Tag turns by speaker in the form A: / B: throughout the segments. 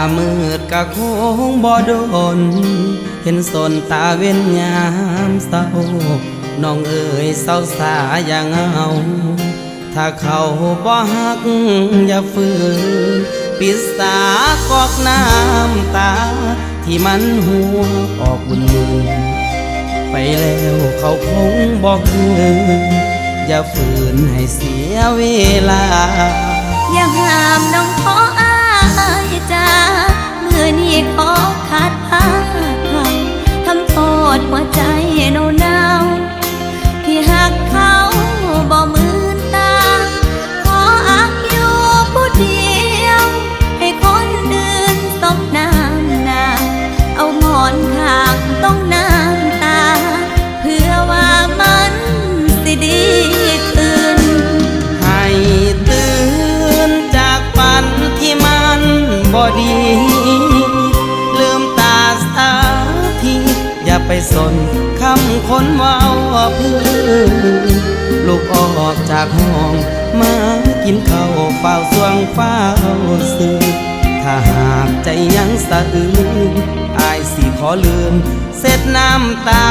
A: ามืดกะคงบ่โดน เห็นสนตาเว้นยามเศร้า น้องเอ๋ยเศร้าสาอย่างเอาถ้าเขาบ่ฮักอย่าฝืนปิดสากอกน้ำตา ที่มันหัวออกบุญมือไปแล้วเขาคงบอกคืนอย่าฝืนให้เสียเวลา
B: อย่าห้ามน้องขอ สน
A: คำคนว่าเพื่อลูกออกจากห้อง มากินข้าวเฝ้าสวงเฝ้าซื้อถ้าหากใจยังสะอื้นอายสิขอลืม เสร็จน้ำตา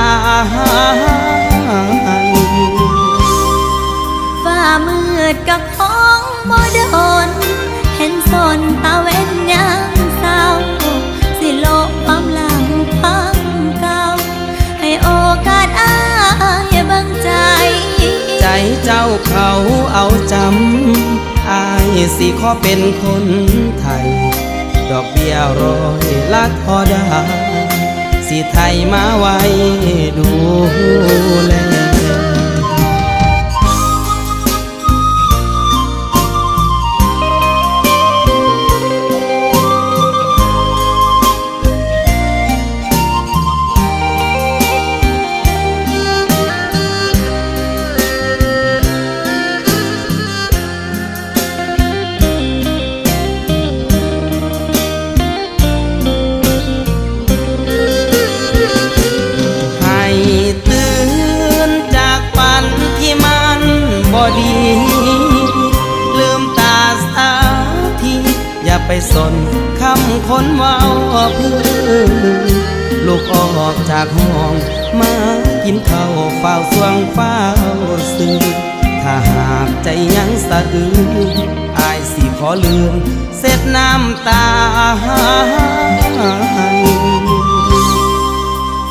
B: ฝ้ามืดกับของบ่โดนเห็นสนเตา สิ
A: ขอเป็นคนไทย ดอกเบี้ยร้อยลักพอดาสิไทยมาไว้ดูแล ไปสนคำคนเว่าเพื่อลูกออกจากห้อง มากินข้าวเฝ้าสวงเฝ้าซื้อถ้าหากใจยังสะอื้นอายสิขอลืม เสร็จน้ำตา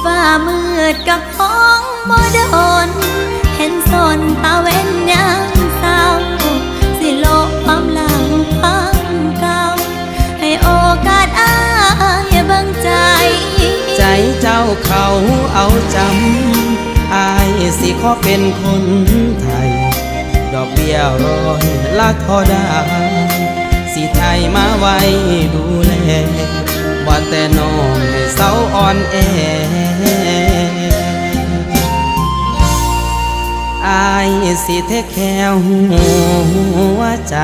B: ฝ้ามืดกับของบ่โดนเห็นสนตาเว้ เจ้า
A: เขาเอาจำอายสิขอเป็นคนไทย ดอกเบี้ยร้อยละทอด้สิไทยมาไว้ดูแลว่าแต่น้องให้เศร้าอ่อนแออายสิเทคแค่หัวใจ